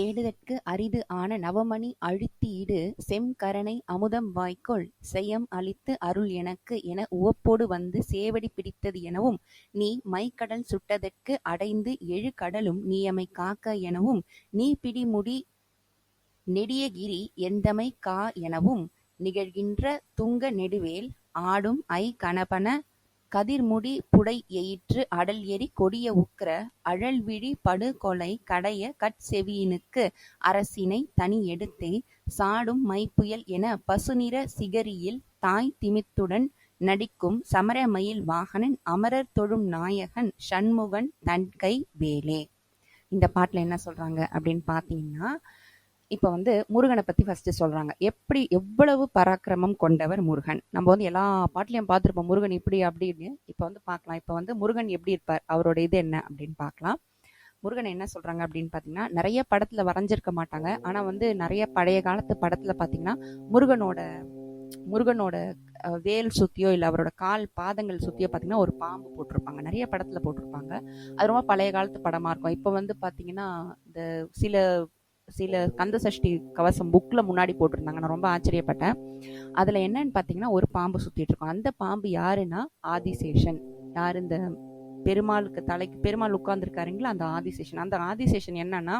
தேடுதற்கு அரிது ஆன நவமணி அழுத்தியிடு செம்கரனை அமுதம் வாய்க்கொள் செயம் அளித்து அருள் எனக்கு என உவப்போடு வந்து சேவடி பிடித்தது எனவும் நீ மைக்கடல் சுட்டதற்கு அடைந்து எழு கடலும் நீயமை காக்க எனவும் நீ பிடிமுடி நெடியகிரி எந்தமை கா எனவும் நிகழ்கின்ற துங்க நெடுவேல் ஆடும் ஐ கணபன கதிர்முடி புடை எயிற்று அடல் எரி கொடிய உக்கிர அழல்விழி படுகொலை கடைய கட்செவியினுக்கு அரசினை தனி எடுத்தே சாடும் மைப்புயல் என பசுநிற சிகரியில் தாய் திமித்துடன் நடிக்கும் சமரமயில் வாகனன் அமரர் தொழும் நாயகன் சண்முகன் தன்கை வேலே. இந்த பாட்டில் என்ன சொல்கிறாங்க அப்படின்னு பார்த்தீங்கன்னா இப்போ வந்து முருகனை பற்றி ஃபஸ்ட்டு சொல்கிறாங்க எப்படி எவ்வளவு பராக்கிரமம் கொண்டவர் முருகன்? நம்ம வந்து எல்லா பாட்டிலையும் பார்த்துருப்போம். முருகன் இப்படி அப்படின்னு இப்போ வந்து பார்க்கலாம். இப்போ வந்து முருகன் எப்படி இருப்பார்? அவரோட இது என்ன அப்படின்னு பார்க்கலாம். முருகன் என்ன சொல்கிறாங்க அப்படின்னு பார்த்தீங்கன்னா நிறைய படத்தில் வரைஞ்சிருக்க மாட்டாங்க. ஆனால் வந்து நிறைய பழைய காலத்து படத்தில் பார்த்தீங்கன்னா முருகனோட முருகனோட வேல் சுத்தியோ இல்லை அவரோட கால் பாதங்கள் சுத்தியோ பார்த்தீங்கன்னா ஒரு பாம்பு போட்டிருப்பாங்க. நிறைய படத்தில் போட்டிருப்பாங்க. அது ரொம்ப பழைய காலத்து படமாக இருக்கும். இப்போ வந்து பார்த்தீங்கன்னா இந்த சில சில கந்த சஷ்டி கவசம் புக்கில் முன்னாடி போட்டிருந்தாங்க. நான் ரொம்ப ஆச்சரியப்பட்டேன். அதில் என்னன்னு பார்த்தீங்கன்னா ஒரு பாம்பு சுற்றிட்டு இருக்கும். அந்த பாம்பு யாருன்னா ஆதிசேஷன். யார் இந்த பெருமாளுக்கு தலைக்கு பெருமாள் உட்கார்ந்துருக்காருங்களா அந்த ஆதிசேஷன். அந்த ஆதிசேஷன் என்னன்னா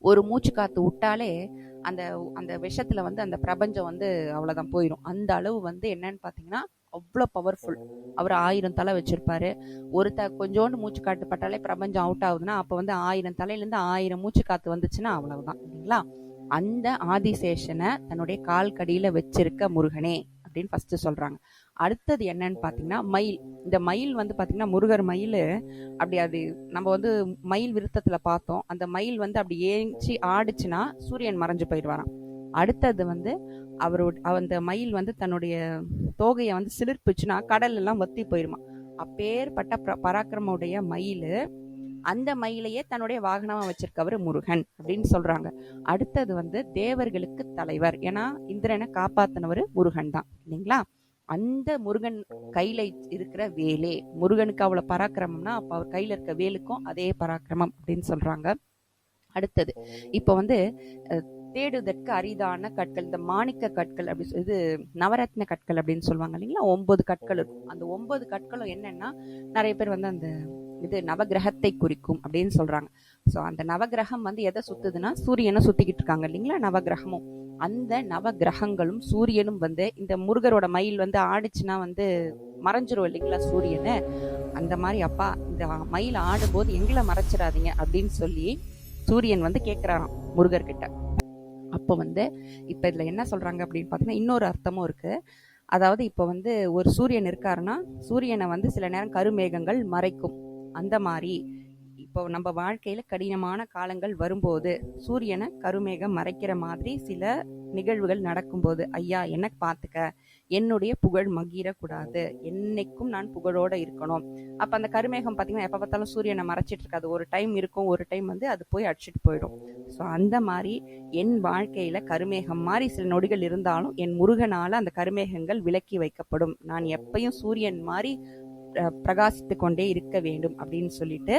ஒரு மூச்சு காத்து விட்டாலே அந்த அந்த விஷத்துல வந்து அந்த பிரபஞ்சம் வந்து அவ்வளோதான் போயிடும் அந்த அளவு வந்து என்னன்னு பார்த்தீங்கன்னா அவ்வளோ பவர்ஃபுல் அவர் ஆயிரம் தலை வச்சிருப்பாரு. ஒரு த கொஞ்சோண்டு மூச்சு காட்டு பட்டாலே பிரபஞ்சம் அவுட் ஆகுதுன்னா அப்போ வந்து ஆயிரம் தலையிலேருந்து ஆயிரம் மூச்சு காத்து வந்துச்சுன்னா அவ்வளவுதான் இல்லைங்களா? அந்த ஆதிசேஷனை தன்னுடைய கால் கடியில வச்சிருக்க முருகனே அப்படின்னு ஃபர்ஸ்ட் சொல்றாங்க. அடுத்தது என்னன்னு பாத்தீங்கன்னா மயில். இந்த மயில் வந்து பாத்தீங்கன்னா முருகர் மயில் அப்படி அது நம்ம வந்து மயில் விருத்தத்துல பார்த்தோம். அந்த மயில் வந்து அப்படி ஏஞ்சி ஆடுச்சுன்னா சூரியன் மறைஞ்சு போயிடுவாராம். அடுத்தது வந்து அவரோட அந்த மயில் வந்து தன்னுடைய தோகையை வந்து சிலிர்ப்புச்சுன்னா கடல் எல்லாம் வத்தி போயிருமா. அப்பேற்பட்ட பராக்கிரமுடைய மயில் அந்த மயிலையே தன்னுடைய வாகனமா வச்சிருக்கவர் முருகன் அப்படின்னு சொல்றாங்க. அடுத்தது வந்து தேவர்களுக்கு தலைவர். ஏன்னா இந்திரனை காப்பாத்தினவர் முருகன் தான். இல்லைங்களா? அந்த முருகன் கையில இருக்கிற வேலே. முருகனுக்கு அவ்வளவு பராக்கிரமம்னா அப்ப அவர் கையில இருக்க வேலுக்கும் அதே பராக்கிரமம் அப்படின்னு சொல்றாங்க. அடுத்தது இப்ப வந்து தேடுதற்கு தேடுவதற்கு அரிதான கற்கள் இந்த மாணிக்க கற்கள் அப்படி இது நவரத்ன கற்கள் அப்படின்னு சொல்லுவாங்க இல்லைங்களா? ஒன்பது கற்கள். இருக்கும் அந்த ஒன்பது கற்களும் என்னன்னா நிறைய பேர் வந்து அந்த இது நவகிரகத்தை குறிக்கும் அப்படின்னு சொல்றாங்க. ஸோ அந்த நவகிரகம் வந்து எதை சுத்துதுன்னா சூரியனை சுத்திக்கிட்டு இருக்காங்க இல்லைங்களா? நவகிரகமும். அந்த நவகிரகங்களும் சூரியனும் வந்து இந்த முருகரோட மயில் வந்து ஆடிச்சுன்னா வந்து மறைஞ்சிரும் இல்லைங்களா சூரியனை? அந்த மாதிரி அப்பா இந்த மயில் ஆடும்போது எங்களை மறைச்சிடாதீங்க அப்படின்னு சொல்லி சூரியன் வந்து கேட்குறாராம் முருகர்கிட்ட. அப்போ வந்து இப்போ இதில் என்ன சொல்கிறாங்க அப்படின்னு பார்த்தீங்கன்னா இன்னொரு அர்த்தமும் இருக்குது அதாவது இப்போ வந்து ஒரு சூரியன் இருக்காருன்னா சூரியனை வந்து சில நேரம் கருமேகங்கள் மறைக்கும். அந்த மாதிரி இப்போ நம்ம வாழ்க்கையில் கடினமான காலங்கள் வரும்போது சூரியனை கருமேகம் மறைக்கிற மாதிரி சில நிகழ்வுகள் நடக்கும்போது ஐயா என்ன பார்த்துக்க என்னுடைய புகழ் மகிரக்கூடாது. என்னைக்கும் நான் புகழோட இருக்கணும். அப்ப அந்த கருமேகம் பாத்தீங்கன்னா எப்ப பார்த்தாலும் சூரியனை மறைச்சிட்டு இருக்காது. ஒரு டைம் இருக்கும் ஒரு டைம் வந்து அது போய் அடிச்சிட்டு போயிடும். ஸோ அந்த மாதிரி என் வாழ்க்கையில கருமேகம் மாதிரி சில நொடிகள் இருந்தாலும் என் முருகனால அந்த கருமேகங்கள் விலக்கி வைக்கப்படும். நான் எப்பயும் சூரியன் மாதிரி பிரகாசித்து கொண்டே இருக்க வேண்டும் அப்படின்னு சொல்லிட்டு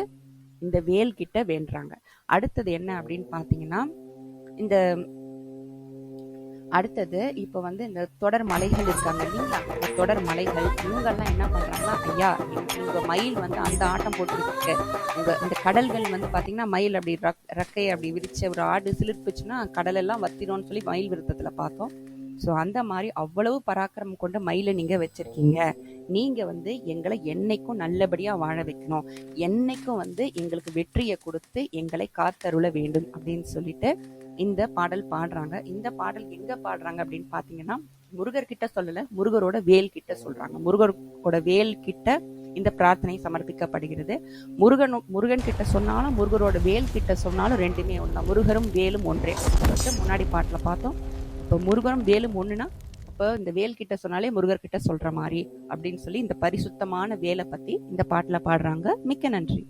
இந்த வேல் கிட்ட வேண்டுறாங்க. அடுத்தது என்ன அப்படின்னு பாத்தீங்கன்னா இந்த அடுத்தது இப்ப வந்து இந்த தொடர் மலைகள் இருக்காங்க இல்லைங்களா? தொடர் மலைகள் இவங்கெல்லாம் என்ன பண்றாங்கன்னா ஐயா உங்க மயில் வந்து அந்த ஆட்டம் போட்டுக்கிட்டு இருக்கு. உங்க இந்த கடல்கள் வந்து பாத்தீங்கன்னா மயில் அப்படி ரக்- ரெக்கையை அப்படி விரிச்ச ஒரு ஆடு சிலிர்ப்புச்சுன்னா கடல் எல்லாம் வத்திரும்னு சொல்லி மயில் விருத்தத்துல பார்த்தோம். ஸோ அந்த மாதிரி அவ்வளவு பராக்கிரமம் கொண்ட மயிலை நீங்க வச்சிருக்கீங்க. நீங்க வந்து எங்களை என்னைக்கும் நல்லபடியா வாழ வைக்கணும். என்னைக்கும் வந்து எங்களுக்கு வெற்றியை கொடுத்து எங்களை காத்தருள வேண்டும் அப்படின்னு சொல்லிட்டு இந்த பாடல் பாடுறாங்க. இந்த பாடல் எங்க பாடுறாங்க அப்படின்னு பாத்தீங்கன்னா முருகர் கிட்ட சொல்லல முருகரோட வேல் கிட்ட சொல்றாங்க. முருகரோட வேல் கிட்ட இந்த பிரார்த்தனை சமர்ப்பிக்கப்படுகிறது. முருகன் முருகன் கிட்ட சொன்னாலும் முருகரோட வேல் கிட்ட சொன்னாலும் ரெண்டுமே ஒன்றா முருகரும் வேலும் ஒன்றே. முன்னாடி பாட்டுல பார்த்தோம். இப்போ முருகரும் வேலும் ஒண்ணுனா அப்போ இந்த வேல் கிட்ட சொன்னாலே முருகர் கிட்ட சொல்ற மாதிரி அப்படின்னு சொல்லி இந்த பரிசுத்தமான வேலை பத்தி இந்த பாட்டுல பாடுறாங்க. மிக்க நன்றி.